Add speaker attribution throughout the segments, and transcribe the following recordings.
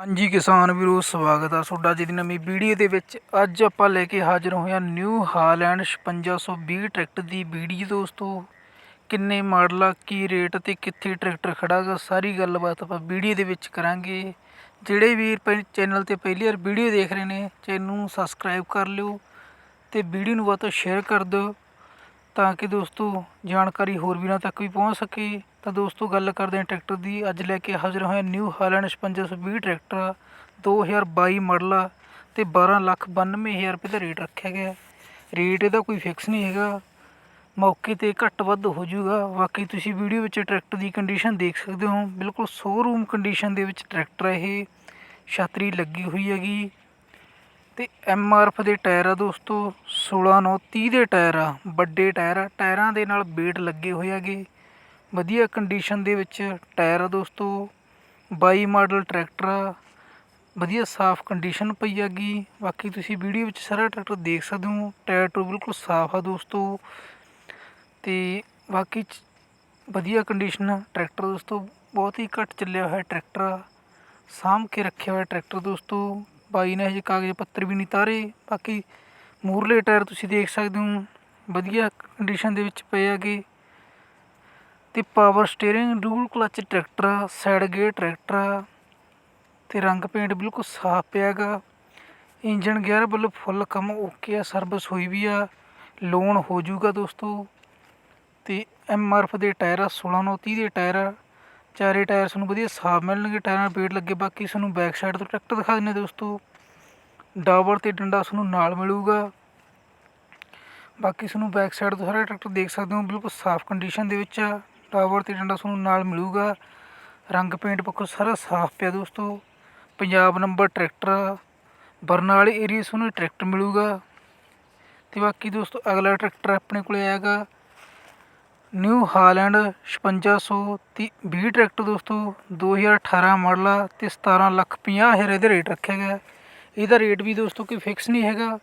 Speaker 1: ਹਾਂਜੀ ਕਿਸਾਨ ਵੀਰੋ, ਸਵਾਗਤ ਆ ਤੁਹਾਡਾ ਅੱਜ ਨਵੀਂ ਵੀਡੀਓ ਦੇ ਵਿੱਚ। ਅੱਜ ਆਪਾਂ ਲੈ ਕੇ ਹਾਜ਼ਰ ਹੋਏ ਹਾਂ ਨਿਊ ਹਾਲੈਂਡ 5620 ਟਰੈਕਟਰ ਦੀ ਵੀਡੀਓ ਦੋਸਤੋ। ਕਿੰਨੇ ਮਾਡਲ ਆ, ਕੀ ਰੇਟ ਤੇ ਕਿੱਥੇ ਟਰੈਕਟਰ ਖੜਾ ਗਾ ਸਾਰੀ ਗੱਲਬਾਤ ਆਪਾਂ ਵੀਡੀਓ ਦੇ ਵਿੱਚ ਕਰਾਂਗੇ। ਜਿਹੜੇ ਵੀਰ ਪਹਿ- ਚੈਨਲ ਤੇ ਪਹਿਲੀ ਵਾਰ ਵੀਡੀਓ ਦੇਖ ਰਹੇ ਨੇ, ਚੈਨਲ ਨੂੰ ਸਬਸਕ੍ਰਾਈਬ ਕਰ ਲਿਓ ਤੇ ਵੀਡੀਓ ਨੂੰ ਵੱਧ ਤੋਂ ਸ਼ੇਅਰ ਕਰ ਦਿਓ। ਤਾਂ ਕਿ ਦੋਸਤੋ ਜਾਣਕਾਰੀ ਹੋਰ ਵੀਰਾਂ ਤੱਕ ਵੀ ਪਹੁੰਚ ਸਕੇ। ਤਾਂ ਦੋਸਤੋ ਗੱਲ ਕਰਦੇ ਹਾਂ ਟਰੈਕਟਰ ਦੀ। ਅੱਜ ਲੈ ਕੇ ਹਾਜ਼ਰ ਹੋਇਆ ਨਿਊ ਹਾਲੈਂਡ 5620 ਟਰੈਕਟਰ ਆ, 2022 ਮਾਡਲ ਆ ਤੇ 12 ਲੱਖ 92000 ਰੁਪਏ ਦਾ ਰੇਟ ਰੱਖਿਆ ਗਿਆ। ਰੇਟ ਇਹਦਾ ਕੋਈ ਫਿਕਸ ਨਹੀਂ ਹੈਗਾ। ਮੌਕੇ ਤੇ ਘੱਟ ਵੱਧ ਹੋ ਜਾਊਗਾ। ਬਾਕੀ ਤੁਸੀਂ ਵੀਡੀਓ ਵਿੱਚ ਟਰੈਕਟਰ ਦੀ ਕੰਡੀਸ਼ਨ ਦੇਖ ਸਕਦੇ ਹੋ। ਬਿਲਕੁਲ ਸ਼ੋਰੂਮ ਕੰਡੀਸ਼ਨ ਦੇ ਵਿੱਚ ਟਰੈਕਟਰ ਇਹ। ਛਤਰੀ ਲੱਗੀ ਹੋਈ ਹੈਗੀ। ਅਤੇ ਐਮ ਆਰ ਐਫ ਦੇ ਟਾਇਰ ਆ ਦੋਸਤੋ 16 9 30 ਦੇ ਟਾਇਰ ਆ, ਵੱਡੇ ਟਾਇਰ ਆ। ਟਾਇਰਾਂ ਦੇ ਨਾਲ ਵੇਟ ਲੱਗੇ ਹੋਏ ਹੈਗੇ। ਵਧੀਆ ਕੰਡੀਸ਼ਨ ਦੇ ਵਿੱਚ ਟਾਇਰ ਆ ਦੋਸਤੋ। ਬਾਈ ਮਾਡਲ ਟਰੈਕਟਰ ਆ। ਵਧੀਆ ਸਾਫ਼ ਕੰਡੀਸ਼ਨ ਪਈ ਹੈਗੀ। ਬਾਕੀ ਤੁਸੀਂ ਵੀਡੀਓ ਵਿੱਚ ਸਾਰਾ ਟਰੈਕਟਰ ਦੇਖ ਸਕਦੇ ਹੋ। ਟਾਇਰ ਟੂ ਬਿਲਕੁਲ ਸਾਫ਼ ਆ ਦੋਸਤੋ। ਤੇ ਬਾਕੀ ਵਧੀਆ ਕੰਡੀਸ਼ਨ ਆ ਟਰੈਕਟਰ ਦੋਸਤੋ। ਬਹੁਤ ਹੀ ਘੱਟ ਚੱਲਿਆ ਹੋਇਆ ਟਰੈਕਟਰ ਆ। ਸਾਂਭ ਕੇ ਰੱਖਿਆ ਹੋਇਆ ਟਰੈਕਟਰ ਦੋਸਤੋ। ਬਾਈ ਨੇ ਹਜੇ ਕਾਗਜ਼ ਪੱਤਰ ਵੀ ਨਹੀਂ ਤਾਰੇ। ਬਾਕੀ ਮੂਰਲੇ ਟਾਇਰ ਤੁਸੀਂ ਦੇਖ ਸਕਦੇ ਹੋ। ਵਧੀਆ ਕੰਡੀਸ਼ਨ ਦੇ ਵਿੱਚ ਪਏ ਹੈਗੇ। ਤੇ power steering dual clutch tractor ਆ ਸਾਈਡ ਗੇਅਰ ਟਰੈਕਟਰ ਆ ਤੇ ਰੰਗ ਪੇਂਟ ਬਿਲਕੁਲ ਸਾਫ਼ ਪਿਆ ਹੈਗਾ। ਇੰਜਨ ਗੇਅਰ ਵੱਲੋਂ ਫੁੱਲ ਕੰਮ ਓਕੇ ਆ ਸਰਵਿਸ ਹੋਈ ਵੀ ਆ। ਲੋਨ ਹੋ ਜਾਊਗਾ ਦੋਸਤੋ। ਤੇ ਐਮ ਆਰ ਐਫ ਦੇ ਟਾਇਰ ਆ 16 ਨੌ 30 ਦੇ ਟਾਇਰ ਆ। ਚਾਰੇ ਟਾਇਰ ਤੁਹਾਨੂੰ ਵਧੀਆ ਸਾਫ਼ ਮਿਲਣਗੇ, ਟਾਇਰਾਂ ਪੇਟ ਲੱਗੇ, ਬਾਕੀ ਤੁਹਾਨੂੰ ਬੈਕ ਸਾਈਡ ਤੋਂ ਟਰੈਕਟਰ ਦਿਖਾ ਦਿੰਦੇ ਦੋਸਤੋ। ਡਾਵਰ ਤੇ ਡੰਡਾ ਤੁਹਾਨੂੰ ਨਾਲ ਮਿਲੂਗਾ। ਬਾਕੀ ਤੁਹਾਨੂੰ ਬੈਕ ਸਾਈਡ ਤੋਂ ਸਾਰਾ ਟਰੈਕਟਰ ਦੇਖ ਸਕਦੇ ਹੋ, ਬਿਲਕੁਲ ਸਾਫ਼ ਕੰਡੀਸ਼ਨ ਦੇ ਵਿੱਚ ਆ। ਡਾਵਰ ਤੇ ਡੰਡਾ ਤੁਹਾਨੂੰ ਨਾਲ ਮਿਲੂਗਾ। ਰੰਗ ਪੇਂਟ ਪੱਖੋਂ ਸਾਰਾ ਸਾਫ਼ ਪਿਆ ਦੋਸਤੋ। ਪੰਜਾਬ ਨੰਬਰ ਟਰੈਕਟਰ ਆ। ਬਰਨਾਲੇ ਏਰੀਆ ਤੁਹਾਨੂੰ ਟਰੈਕਟਰ ਮਿਲੂਗਾ। ਤੇ ਬਾਕੀ ਦੋਸਤੋ, ਅਗਲਾ ਟਰੈਕਟਰ ਆਪਣੇ ਕੋਲੇ ਆਏਗਾ। ਨਿਊ ਹਾਲੈਂਡ 5620 20 ਟਰੈਕਟਰ ਦੋਸਤੋ 2018 ਮਾਡਲ ਆ ਅਤੇ ਸਤਾਰ੍ਹਾਂ ਲੱਖ 50 ਹਜ਼ਾਰ ਇਹਦਾ ਰੇਟ ਰੱਖਿਆ ਗਿਆ। ਇਹਦਾ ਰੇਟ ਵੀ ਦੋਸਤੋ ਕੋਈ ਫਿਕਸ ਨਹੀਂ ਹੈਗਾ।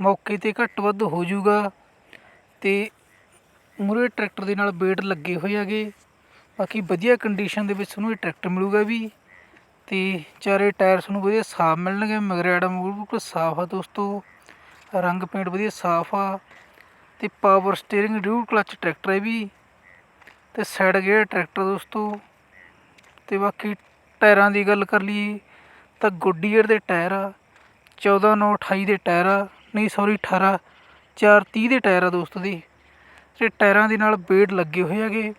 Speaker 1: ਮੌਕੇ ਤੇ ਘੱਟ ਵੱਧ ਹੋ ਜਾਊਗਾ ਤੇ ਮੂਰੇ ਟਰੈਕਟਰ ਦੇ ਨਾਲ ਵੇਟ ਲੱਗੇ ਹੋਏ ਹੈਗੇ। ਬਾਕੀ ਵਧੀਆ ਕੰਡੀਸ਼ਨ ਦੇ ਵਿੱਚ ਤੁਹਾਨੂੰ ਇਹ ਟਰੈਕਟਰ ਮਿਲੂਗਾ ਵੀ ਅਤੇ ਚਾਰੇ ਟਾਇਰ ਤੁਹਾਨੂੰ ਵਧੀਆ ਸਾਫ਼ ਮਿਲਣਗੇ। ਮਗਰੇੜਾ ਮੂਰ ਬਿਲਕੁਲ ਸਾਫ਼ ਆ ਦੋਸਤੋ। ਰੰਗ ਪੇਂਟ ਵਧੀਆ ਸਾਫ਼ ਆ। ਤੇ power steering dual clutch tractor ਹੈ ਵੀ। ਤੇ ਸਾਈਡ ਗੇਅਰ ਟਰੈਕਟਰ ਦੋਸਤੋ, ਤੇ ਬਾਕੀ ਟਾਇਰਾਂ ਦੀ ਗੱਲ ਕਰ ਲਈਏ, ਤਾਂ ਗੁੱਡੀਅਰ ਦੇ ਟਾਇਰ ਆ 14 9 28 ਦੇ ਟਾਇਰ ਆ, ਨਹੀਂ ਸੌਰੀ 18 4 30 ਦੇ ਟਾਇਰ ਆ ਦੋਸਤੋ ਦੀ ਤੇ ਟਾਇਰਾਂ ਦੇ ਨਾਲ ਬੇਡ ਲੱਗੇ ਹੋਏ ਹੈਗੇ।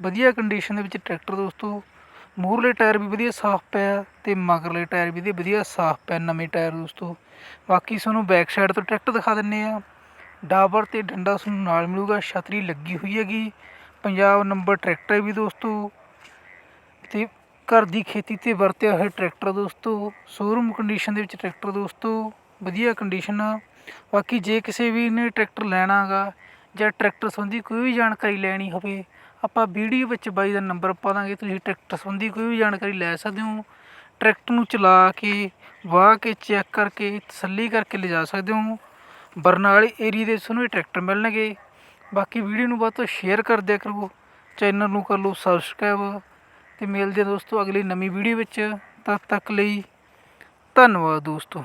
Speaker 1: ਵਧੀਆ ਕੰਡੀਸ਼ਨ ਦੇ ਵਿੱਚ ਟਰੈਕਟਰ ਦੋਸਤੋ, ਮੂਹਰਲੇ ਟਾਇਰ ਵੀ ਵਧੀਆ ਸਾਫ਼ ਪਿਆ, ਤੇ ਮਗਰਲੇ ਟਾਇਰ ਵੀ ਵਧੀਆ ਸਾਫ਼ ਪਿਆ, ਨਵੇਂ ਟਾਇਰ ਦੋਸਤੋ। ਬਾਕੀ ਤੁਹਾਨੂੰ ਬੈਕ ਸਾਈਡ ਤੋਂ ਟਰੈਕਟਰ ਦਿਖਾ ਦਿੰਨੇ ਆ। ਡਾਬਰ ਤੇ ਡੰਡਾ ਤੁਹਾਨੂੰ ਨਾਲ ਮਿਲੂਗਾ। ਛਤਰੀ ਲੱਗੀ ਹੋਈ ਹੈਗੀ। ਪੰਜਾਬ ਨੰਬਰ ਟਰੈਕਟਰ ਹੈ ਵੀ ਦੋਸਤੋ। ਅਤੇ ਘਰ ਦੀ ਖੇਤੀ ਤੇ ਵਰਤਿਆ ਹੋਇਆ ਟਰੈਕਟਰ ਦੋਸਤੋ। ਸ਼ੋਰੂਮ ਕੰਡੀਸ਼ਨ ਦੇ ਵਿੱਚ ਟਰੈਕਟਰ ਦੋਸਤੋ। ਵਧੀਆ ਕੰਡੀਸ਼ਨ ਆ। ਬਾਕੀ ਜੇ ਕਿਸੇ ਵੀ ਨੇ ਟਰੈਕਟਰ ਲੈਣਾਗਾ ਜਾਂ ਟਰੈਕਟਰ ਸੰਬੰਧੀ ਕੋਈ ਵੀ ਜਾਣਕਾਰੀ ਲੈਣੀ ਹੋਵੇ, ਆਪਾਂ ਵੀਡੀਓ ਵਿੱਚ ਬਾਈ ਦਾ ਨੰਬਰ ਪਾ ਦਾਂਗੇ। ਤੁਸੀਂ ਟਰੈਕਟਰ ਸੰਬੰਧੀ ਕੋਈ ਵੀ ਜਾਣਕਾਰੀ ਲੈ ਸਕਦੇ ਹੋ। ਟਰੈਕਟਰ ਨੂੰ ਚਲਾ ਕੇ, ਵਾਹ ਕੇ, ਚੈੱਕ ਕਰਕੇ, ਤਸੱਲੀ ਕਰਕੇ ਲਿਜਾ ਸਕਦੇ ਹੋ। ਬਰਨਾਲੇ ਏਰੀਏ ਦੇ ਸਾਨੂੰ ਇਹ ਟਰੈਕਟਰ ਮਿਲਣਗੇ। ਬਾਕੀ ਵੀਡੀਓ ਨੂੰ ਵੱਧ ਤੋਂ ਸ਼ੇਅਰ ਕਰ ਦਿਆ ਕਰੋ। ਚੈਨਲ ਨੂੰ ਕਰ ਲਓ ਸਬਸਕ੍ਰਾਈਬ ਤੇ ਮਿਲਦੇ ਹਾਂ ਦੋਸਤੋ ਅਗਲੀ ਨਵੀਂ ਵੀਡੀਓ ਵਿੱਚ। ਤਦ ਤੱਕ ਲਈ ਧੰਨਵਾਦ ਦੋਸਤੋ।